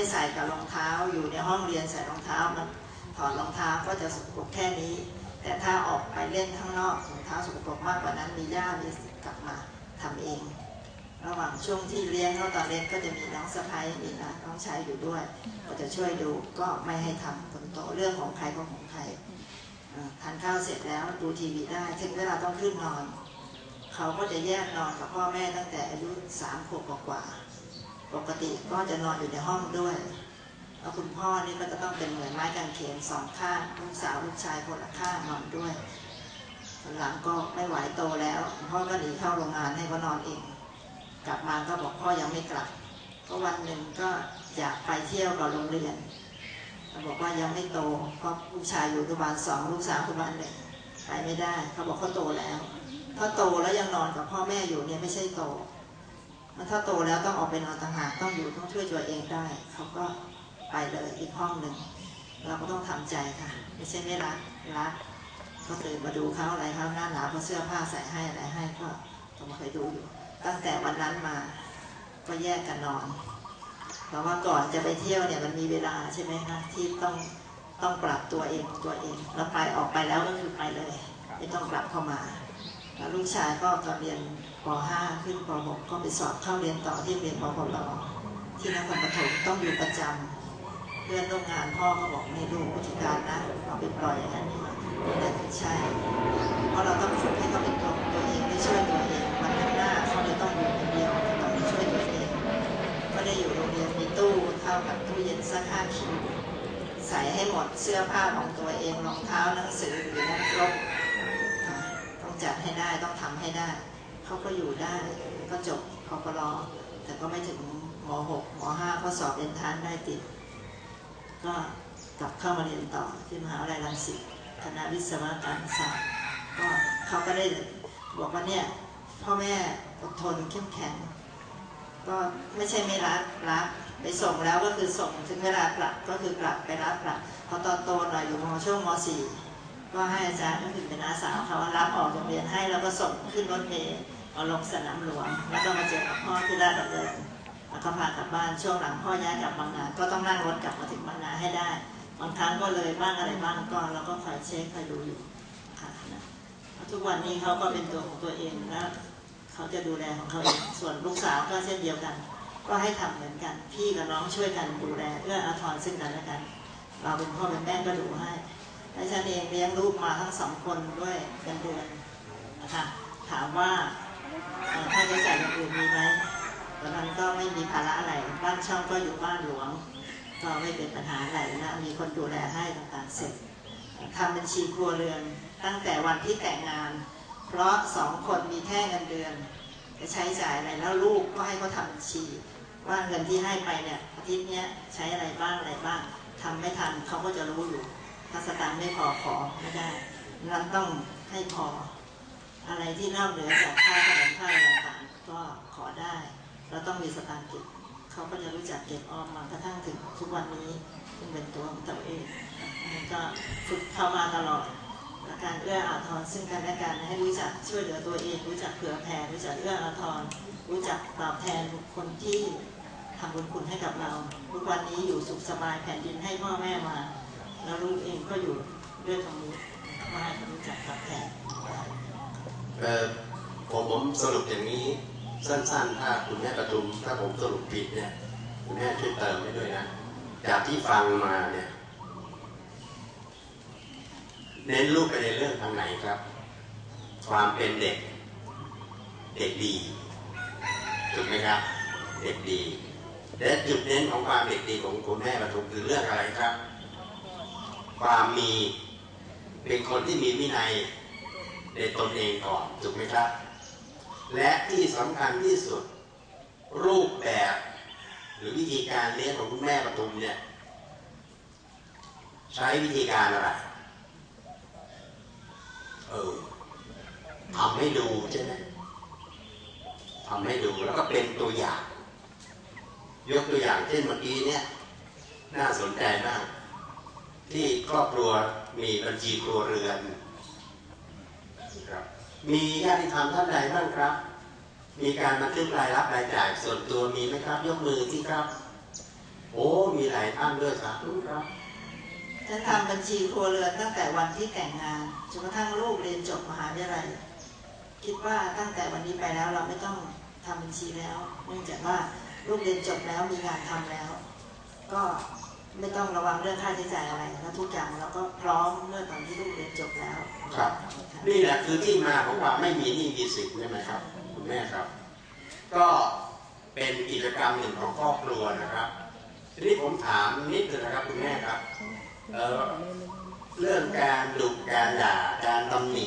ให้ใส่กับรองเท้าอยู่ในห้องเรียนใส่รองเท้ามันถอดรองเท้าก็จะสกปรกแค่นี้ แต่ถ้าออกไปเล่นข้างนอกรองเท้าสกปรกมากกว่านั้นมีย่ามีกลับมาทำเอง ระหว่างช่วงที่เลี้ยงเขาตอนเล่นก็จะมีน้องสะพ้ายมีนะน้องชายอยู่ด้วย ก็จะช่วยดูก็ไม่ให้ทำคนโตเรื่องของใครก็ของใครทานข้าวเสร็จแล้วดูทีวีได้ถึงเวลาต้องขึ้นนอน เขาก็จะแยกนอนกับพ่อแม่ตั้งแต่อายุสามขวบกว่า ปกติก็จะนอนอยู่ในห้องด้วยแล้วคุณพ่อนี่ก็จะต้องเป็นเหมือนไม้กางเขนสองข้างลูกสาวลูกชายคนละข้างนอนด้วยตอนหลังก็ไม่ไหวโตแล้วพ่อก็หนีเข้าโรงงานให้เขานอนเอง กลับมาก็บอกพ่อยังไม่กลับก็วันหนึ่งก็อยากไปเที่ยวกับโรงเรียนบอกว่ายังไม่โตเพราะลูกชายอยู่อนุบาลสองลูกสาวอนุบาลหนึ่งไปไม่ได้ เขาบอกเขาโตแล้ว ถ้าโตแล้วยังนอนกับพ่อแม่อยู่เนี่ยไม่ใช่โต ถ้าโตแล้วต้องออกไปนอนต่างหากต้องอยู่ต้องช่วยตัวเองได้เขาก็ไปเลยอีกห้องหนึ่งเราก็ต้องทำใจค่ะ ไม่ใช่ไม่รักรักก็ตื่นมาดูเขาอะไรเขาหน้าหนาวเขาเสื้อผ้าใส่ให้อะไรให้ก็ต้องมาคอยดูอยู่ ตั้งแต่วันนั้นมา ก็แยกกันนอนเพราะว่าก่อนจะไปเที่ยวเนี่ยมันมีเวลาใช่ไหมคะที่ต้องต้องปรับตัวเองตัวเอง แล้วไปออกไปแล้วก็คือไปเลย ไม่ต้องกลับเข้ามา ลูกชายก็ตอนเรียนป .5 ขึ้นป .6 ก็ไปสอบเข้าเรียนต่อที่เรียนปพลที่นครปฐมต้องอยู่ประจำเพื่อนร่วมงานพ่อก็บอกไม่รู้ผู้จัดการนะเอาไปปล่อยอย่างนั้นนี่นั่นไม่ใช่เพราะเราต้องฝึกให้เขาเป็นตัวตัวเองได้ช่วยตัวเองวันข้างหน้าเขาจะต้องอยู่คนเดียวต้องช่วยตัวเองก็ได้อยู่โรงเรียนมีตู้เท่ากับตู้เย็นสักห้าคิวใส่ให้หมดเสื้อผ้าของตัวเองรองเท้าหนังสือหรือนักรบ ให้ได้ต้องทำให้ได้ เขาก็อยู่ได้ก็จบพปรแต่ก็ไม่ถึงม .6 ม .5 ก็สอบเอ็นทานได้ติด ก็กลับเข้ามาเรียนต่อที่มหาวิทยาลัยรังสิตคณะวิศวกรรมศาสตร์ก็เขาก็ได้บอกว่าเนี่ยพ่อแม่อดทนเข้มแข็ง ก็ไม่ใช่ไม่รักรักไปส่งแล้วก็คือส่งถึงเวลากลับก็คือกลับไปรับกลับพอตอนโตหน่อยอยู่มช่วงม .4 ก็ให้อาจารย์ก็คือเป็นอาสาเขารับออกจากเรียนให้แล้วก็ส่งขึ้นรถเมล์เอาลงสนามหลวง แล้วก็มาเจอกับพ่อที่ราชดำเนินแล้วก็พากลับบ้านช่วงหลังพ่อย้ายกลับบางนา ก็ต้องนั่งรถกลับมาถึงบางนาให้ได้ บางครั้งก็เลยบ้างอะไรบ้างก็เราก็คอยเช็คคอยดูอยู่ค่ะนะทุกวันนี้เขาก็เป็นตัวของตัวเองแล้วเขาจะดูแลของเขาเองส่วนลูกสาวก็เช่นเดียวกัน ก็ให้ทำเหมือนกัน พี่กับน้องช่วยกันดูแลเอื้ออาทรซึ่งกันและกัน เราเป็นพ่อเป็นแม่ก็ดูให้ และฉันเองเลี้ยงลูกมาทั้งสองคนด้วยเงินเดือนนะคะถามว่าค่าใช้จ่ายอย่างอื่นมีไหมตอนนั้นก็ไม่มีภาระอะไร บ้านช่องก็อยู่บ้านหลวง ก็ไม่เป็นปัญหาอะไรนะมีคนดูแลให้ต่างๆเสร็จทำบัญชีครัวเรือนตั้งแต่วันที่แต่งงาน เพราะสองคนมีแค่เงินเดือนจะใช้จ่ายอะไรแล้วลูกก็ให้เขาทำบัญชี ว่าเงินที่ให้ไปเนี่ยอาทิตย์นี้ใช้อะไรบ้างอะไรบ้างทำไม่ทันเขาก็จะรู้อยู่ ถ้าสตางค์ไม่พอขอไม่ได้นั้นต้องให้พอ อะไรที่นอกเหนือจากค่าขนมค่าอะไรต่างก็ขอได้ เราต้องมีสตางค์เก็บเขาก็จะรู้จักเก็บออมมากระทั่งถึงทุกวันนี้ซึ่งเป็นตัวของตัวเองมันก็ฝึกเข้ามาตลอดการเอื้ออาทรซึ่งกันและกันให้รู้จักช่วยเหลือตัวเอง รู้จักเผื่อแผ่รู้จักเอื้ออาทรรู้จักตอบแทนคนที่ทำบุญคุณให้กับเรา ทุกวันนี้อยู่สุขสบายแผ่นดินให้พ่อแม่มา แล้วลูกเองก็อยู่ด้วยตรงนี้มาให้รู้จักตอบแทนเออผมผมสรุปอย่างนี้สั้นๆ ถ้าคุณแม่ประทุมถ้าผมสรุปผิดเนี่ยคุณแม่ช่วยเติมให้ด้วยนะจากที่ฟังมาเนี่ย เน้นลูกไปในเรื่องทางไหนครับ ความเป็นเด็ก เด็กดีถูกไหมครับ เด็กดี และจุดเน้นของความเด็กดีของคุณแม่ประทุมคือเรื่องอะไรครับ ความมีเป็นคนที่มีวินัยในตนเองก่อนถูกไหมครับ และที่สำคัญที่สุด รูปแบบ หรือวิธีการเลี้ยงของคุณแม่ปทุมเนี่ย ใช้วิธีการอะไร เออทำให้ดูใช่ไหมทำให้ดูแล้วก็เป็นตัวอย่าง ยกตัวอย่างเช่นเมื่อกี้เนี่ย น่าสนใจมาก ที่ครอบครัวมีบัญชีครัวเรือนครับมีญาติธรรมท่านใดบ้างครับ มีการบันทึกรายรับรายจ่ายส่วนตัวมีไหมครับ ยกมือที่ครับ โอ้มีหลายท่านด้วยสาธุครับฉันทำบัญชีครัวเรือนตั้งแต่วันที่แต่งงานจนกระทั่งลูกเรียนจบมหาวิทยาลัยคิดว่าตั้งแต่วันนี้ไปแล้วเราไม่ต้องทำบัญชีแล้วเนื่องจากว่าลูกเรียนจบแล้วมีงานทำแล้ว ก็ ไม่ต้องระวังเรื่องค่าใช้จ่ายอะไรแล้วทุกอย่างเราก็พร้อมเมื่อตอนที่ลูกเรียนจบแล้วครับ นี่แหละคือที่มาของความไม่มีหนี้มีสินใช่ไหมครับคุณแม่ครับ ก็เป็นกิจกรรมหนึ่งของครอบครัวนะครับทีนี้ผมถามนิดนึงนะครับคุณแม่ครับเอ่อเรื่องการดุการด่าการตำหนิ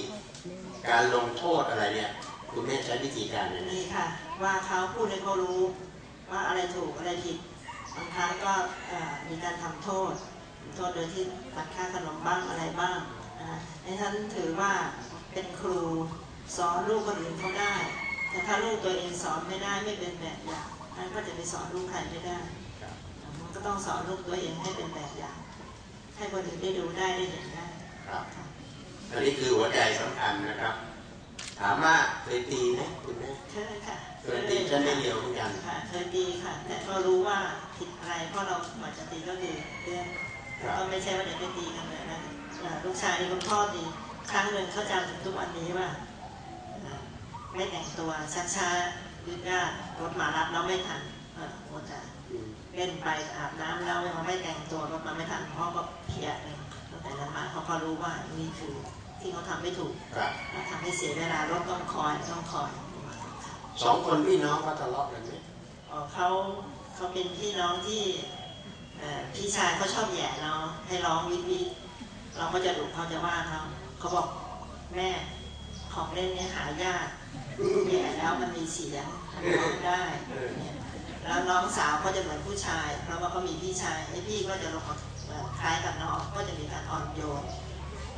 การลงโทษอะไรเนี่ย คุณแม่ใช้วิธีการยังไงนี่ค่ะ ว่าเขาพูดให้เขารู้ ว่าอะไรถูกอะไรผิด บางครั้งก็มีการทำโทษ โทษโดยที่ตัดค่าขนมบ้างอะไรบ้างในฉันถือว่าเป็นครูสอนลูกคนอื่นเขาได้ แต่ถ้าลูกตัวเองสอนไม่ได้ไม่เป็นแบบอย่างนั้นก็จะไปสอนลูกใครไม่ได้มันก็ต้องสอนลูกตัวเองให้เป็นแบบอย่าง ให้คนอื่นได้ดูได้ได้เห็นได้ครับอันนี้คือหัวใจสำคัญนะครับ ถามว่าเคยตีไหมคุณแม่เคยค่ะเคยตีฉันไม่เดียวเหมือนกันค่ะเคยตีค่ะ แต่ก็รู้ว่าผิดอะไรเพราะเราหมายจะตีก็คือเรื่องครับก็ไม่ใช่ว่าเด็กไปตีกันเลยนะเอ่อลูกชายนี่คุณพ่อตีครั้งหนึ่งเขาจำถึงทุกวันนี้ว่าเอ่อไม่แต่งตัวช้าๆยืดยาดรถมารับแล้วไม่ทันเออโมจะอืมเล่นไปอาบน้ำแล้วยังไม่แต่งตัวรถมาไม่ทันพ่อก็เครียดเลยตั้งแต่นั้นมาเขาก็รู้ว่านี่คือ ที่เขาทำไม่ถูกครับทำให้เสียเวลารถต้องคอยต้องคอยสองคนพี่น้องก็ทะเลาะกันไหมเอ่อเขาเขาเป็นพี่น้องที่เอ่อพี่ชายเขาชอบแหย่เราให้ร้องวิทวิทเราก็จะดุเขาจะว่าเขาเขาบอกแม่ของเล่นเนี่ยหายากแหย่แล้วมันมีเสียงมันร้องได้เนี่ยแล้วน้องสาวก็จะเหมือนผู้ชาย เพราะว่าเขามีพี่ชายไอ้พี่ก็จะลงเอ่อคล้ายกับน้องก็จะมีการอ่อนโยน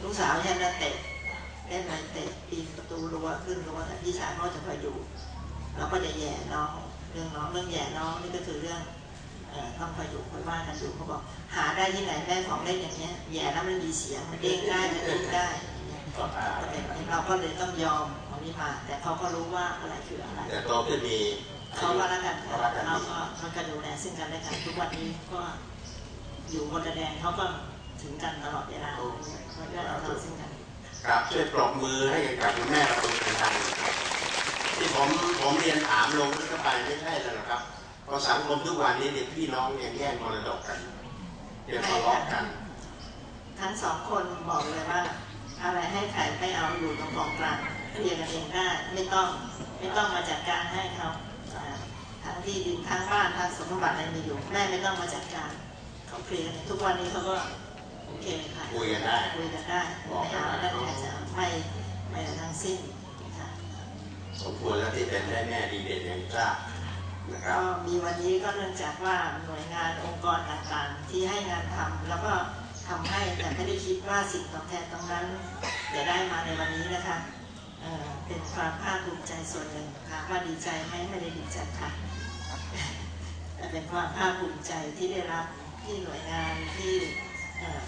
ลูกสาวแค่นั้นเตะเล่นอะไรเตะปีนประตูรั้วขึ้นรั้วแต่พี่ชายเขาจะคอยดูเราก็จะแย่น้องเรื่องน้องเรื่องแย่น้องนี่ก็คือเรื่องเอ่อต้องคอยดูคอยว่ากันดูเขาบอกหาได้ที่ไหนได้ของเล่นอย่างเงี้ยแย่แล้วมันมีเสียงมันเด้งได้มันเด้งได้อย่างเงี้ยก็ตาก็เป็นอย่างนี้เราก็เลยต้องยอมของนี้มา แต่เขาก็รู้ว่าอะไรคืออะไรแต่โตขึ้นมีเขาก็รักกันเขารักกันเราดีก็เขาก็ดูแลซึ่งกันและกันทุกวันนี้ก็อยู่บนระแดงเขาก็ ถึงกันตลอดเวลาเขาก็เราซึ่งกันครับช่วยปรบมือให้กับคุณแม่ประตูดังๆที่ผมผมเรียนถามลงลึกเข้าไปไม่ใช่แล้วหรอกครับเพราะสังคมทุกวันนี้เนี่ยพี่น้องยังแย่งมรดกกันยังทะเลาะกัน ทั้งสองคนบอกเลยว่า อะไรให้ใครไม่เอาอยู่ตรงกองกลางเคลียร์กันเองได้ไม่ต้องไม่ต้องมาจัดการให้เขาอ่าทั้งที่ดินทั้งบ้านทั้งสมบัติอะไรมีอยู่แม่ไม่ต้องมาจัดการเขาเคลียร์กันเองทุกวันนี้เขาก็ โอเคค่ะคุยกันได้คุยกันได้ไม่เอาแล้วใครจะเอาไม่ไม่เอาทั้งสิ้นค่ะสมควรแล้วที่เป็นได้แม่ดีเด่นอย่างทราบนะครับก็มีวันนี้ก็เนื่องจากว่าหน่วยงานองค์กรต่างๆ ที่ให้งานทำแล้วก็ทำให้แต่ไม่ได้คิดว่าสิ่งตอบแทนตรงนั้นจะได้มาในวันนี้นะคะเอ่อเป็นความภาคภูมิใจส่วนหนึ่งค่ะว่าดีใจไหมไม่ได้ดีใจค่ะแต่เป็นความภาคภูมิใจที่ได้รับที่หน่วยงานที่เอ่อ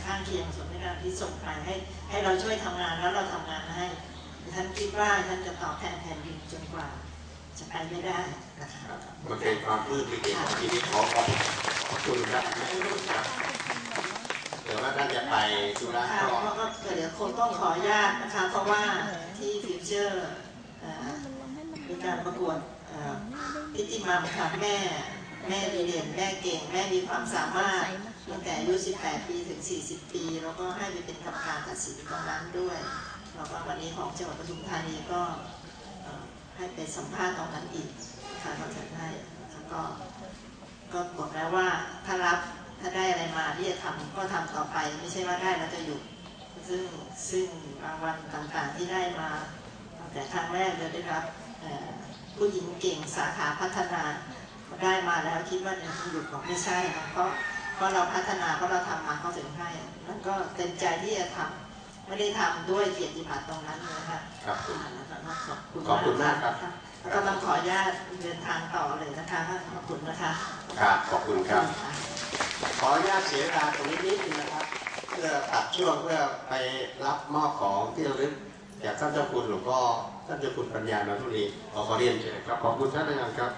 ข้างเคียงส่วนราชการที่ส่งไปให้ให้เราช่วยทำงานแล้วเราทำงานให้ท่านคิดว่าท่านจะตอบแทนแผ่นดินจนกว่า จะไปไม่ได้นะคะมันเป็นความปลื้มปิติของชีวิตขอขอบขอบคุณครับครับเดี๋ยวว่าท่านจะไปธุระค่ะก็เพราะก็เดี๋ยวคงต้องขออนุญาตนะคะเพราะว่าที่ฟิวเจอร์มีการประกวดเอ่อพิธีมัมค่ะแม่ แม่ดีเด่นแม่เก่ง แม่มีความสามารถตั้งแต่อายุ 18 ปีถึง 40 ปี แล้วก็ให้ไปเป็นกรรมการตัดสินตรงนั้นด้วยแล้วก็วันนี้ของจังหวัดปทุมธานีก็ให้ไปสัมภาษณ์ตรงนั้นอีกค่ะเราจะให้แล้วก็ก็บอกแล้วว่าถ้ารับถ้าได้อะไรมาที่จะทำก็ทำต่อไป ไม่ใช่ว่าได้แล้วจะหยุดซึ่งซึ่งรางวัลต่างๆที่ได้มาตั้งแต่ครั้งแรกเลยได้รับผู้หญิงเก่งสาขาพัฒนา ได้มาแล้วคิดว่าจะหยุดบอกไม่ใช่นะเพราะเพราะเราพัฒนาเพราะเราทำมาเขาถึงให้แล้วก็เต็มใจที่จะทำไม่ได้ทำด้วยเกียรติบัตรตรงนั้นนะคะครับผมแล้วก็ขอบคุณขอบคุณมากครับแล้วก็ต้องขออนุญาตเดินทางต่อเลยนะคะขอบคุณนะคะครับขอบคุณครับ ขออนุญาตเสียเวลาตรงนี้นิดนึงนะครับ เพื่อตัดช่วงเพื่อไปรับมอบของที่ระลึกจากท่านเจ้าคุณหลวงพ่อท่านเจ้าคุณปัญญาณทุรีขอขอเรียนเชิญครับขอบคุณท่านอาจารย์ครับ